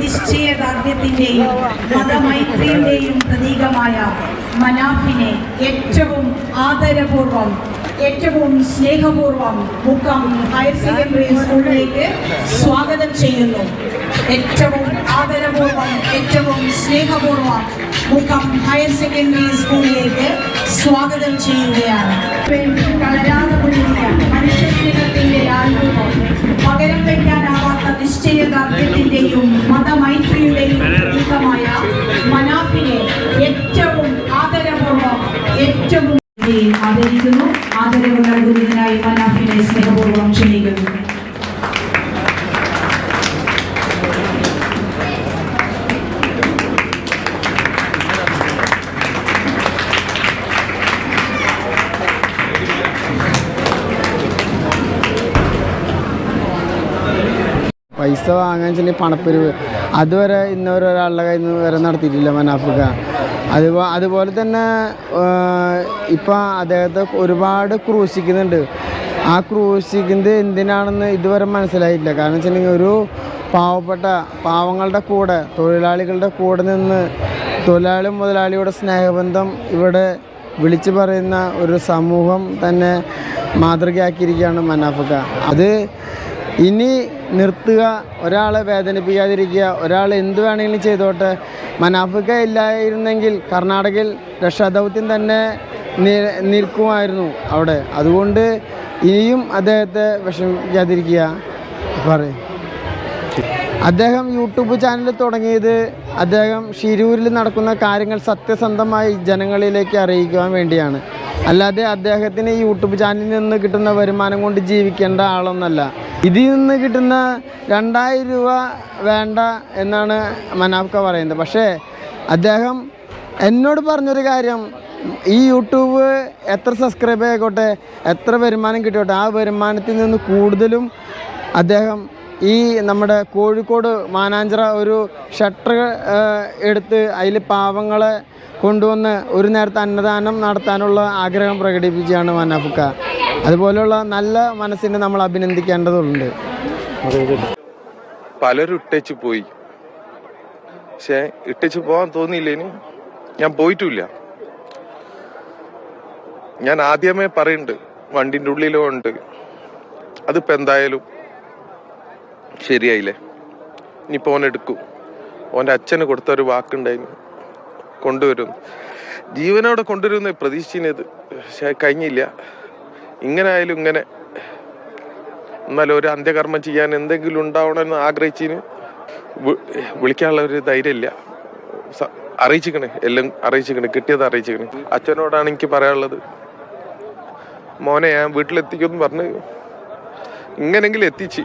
നിശ്ചയദാർഢ്യത്തിന്റെയും മതമൈത്രിയുടെയും പ്രതീകമായ മനാഫിനെ ഏറ്റവും ആദരപൂർവം ഏറ്റവും സ്നേഹപൂർവം മുക്കം ഹയർ സെക്കൻഡറി സ്കൂളിലേക്ക് സ്വാഗതം ചെയ്യുന്നു. ഏറ്റവും ആദരപൂർവം ഏറ്റവും സ്നേഹപൂർവം മുക്കം ഹയർ സെക്കൻഡറി സ്കൂളിലേക്ക് സ്വാഗതം ചെയ്യുകയാണ്. നിശ്ചയദാർഢ്യത്തിന്റെയും മതമൈത്രിയുടെയും പ്രതീകമായ മനാഫിനെ ഏറ്റവും ആദരപൂർവം ഏറ്റവും ആദരിക്കുന്നു. ആദരവ് നൽകുന്നതിനായി മനാഫിനെ സ്നേഹപൂർവം ക്ഷണിക്കുന്നു. പൈസ വാങ്ങാൻ വെച്ചാൽ പണപ്പിരിവ്. അതുവരെ ഇന്നവരെ ഒരാളുടെ കയ്യിൽ നിന്ന് വരെ നടത്തിയിട്ടില്ല മനാഫിക്ക. അതുപോ അതുപോലെ തന്നെ ഇപ്പം അദ്ദേഹത്തെ ഒരുപാട് ക്രൂശിക്കുന്നുണ്ട്. ആ ക്രൂശിക്കുന്നത് എന്തിനാണെന്ന് ഇതുവരെ മനസ്സിലായിട്ടില്ല. കാരണം വെച്ചിട്ടുണ്ടെങ്കിൽ ഒരു പാവപ്പെട്ട പാവങ്ങളുടെ കൂടെ തൊഴിലാളികളുടെ കൂടെ നിന്ന് തൊഴിലാളി മുതലാളിയുടെ സ്നേഹബന്ധം ഇവിടെ വിളിച്ചു പറയുന്ന ഒരു സമൂഹം തന്നെ മാതൃകയാക്കിയിരിക്കുകയാണ് മനാഫക്ക. അത് ഇനി നിർത്തുക ഒരാളെ വേദനിപ്പിക്കാതിരിക്കുക ഒരാൾ എന്ത് വേണമെങ്കിലും ചെയ്തോട്ടെ. മനാഫിക്ക ഇല്ലായിരുന്നെങ്കിൽ കർണാടകയിൽ രക്ഷാദൗത്യം തന്നെ നിൽക്കുമായിരുന്നു അവിടെ. അതുകൊണ്ട് ഇനിയും അദ്ദേഹത്തെ വിഷമിക്കാതിരിക്കുക. പറയും. അദ്ദേഹം യൂട്യൂബ് ചാനൽ തുടങ്ങിയത് അദ്ദേഹം ഷിരൂരിൽ നടക്കുന്ന കാര്യങ്ങൾ സത്യസന്ധമായി ജനങ്ങളിലേക്ക് അറിയിക്കുവാൻ വേണ്ടിയാണ്. അല്ലാതെ അദ്ദേഹത്തിന് യൂട്യൂബ് ചാനലിൽ നിന്ന് കിട്ടുന്ന വരുമാനം കൊണ്ട് ജീവിക്കേണ്ട ആളൊന്നല്ല. ഇതിൽ നിന്ന് കിട്ടുന്ന രണ്ടായിരം രൂപ വേണ്ട എന്നാണ് മനാഫ്ക പറയുന്നത്. പക്ഷേ അദ്ദേഹം എന്നോട് പറഞ്ഞൊരു കാര്യം. ഈ യൂട്യൂബ് എത്ര സബ്സ്ക്രൈബ് ആയിക്കോട്ടെ എത്ര വരുമാനം കിട്ടിയോട്ടെ ആ വരുമാനത്തിൽ നിന്ന് കൂടുതലും അദ്ദേഹം ഈ നമ്മുടെ കോഴിക്കോട് മാനാഞ്ചിറ ഒരു ഷട്ടർ എടുത്ത് അതിൽ പാവങ്ങളെ കൊണ്ടുവന്ന് ഒരു നേരത്തെ അന്നദാനം നടത്താനുള്ള ആഗ്രഹം പ്രകടിപ്പിക്കുകയാണ് മനാഫുക്ക അതുപോലെയുള്ള നല്ല മനസ്സിനെ നമ്മൾ അഭിനന്ദിക്കേണ്ടതുണ്ട്. പലരും ഇട്ടേച്ച് പോയി. പക്ഷെ ഇട്ടേച്ച് പോകാൻ തോന്നിയില്ലേനു ഞാൻ പോയിട്ടില്ല. ഞാൻ ആദ്യമേ പറയുന്നുണ്ട് വണ്ടിന്റെ ഉള്ളിലും ഉണ്ട്. അതിപ്പോ എന്തായാലും ശരിയായില്ലേ? ഇനിയിപ്പോ ഓൻ എടുക്കും. ഓന്റെ അച്ഛന് കൊടുത്ത ഒരു വാക്കുണ്ടായിരുന്നു കൊണ്ടുവരും. ജീവനോടെ കൊണ്ടുവരുന്ന പ്രതീക്ഷിച്ചത് പക്ഷെ കഴിഞ്ഞില്ല. ഇങ്ങനെ ആയാലും ഇങ്ങനെ എന്നാലും ഒരു അന്ത്യകർമ്മം ചെയ്യാൻ എന്തെങ്കിലും ഉണ്ടാവണമെന്ന് ആഗ്രഹിച്ചിന് വി- വിളിക്കാനുള്ള ഒരു ധൈര്യമില്ല. അറിയിച്ചിക്കണേ എല്ലാം അറിയിച്ചിക്കണേ കിട്ടിയത് അറിയിച്ചിക്കണേ അച്ഛനോടാണ് എനിക്ക് പറയാനുള്ളത്. മോനെ ഞാൻ വീട്ടിലെത്തിക്കുമെന്ന് പറഞ്ഞ് ഇങ്ങനെങ്കിലും എത്തിച്ച്.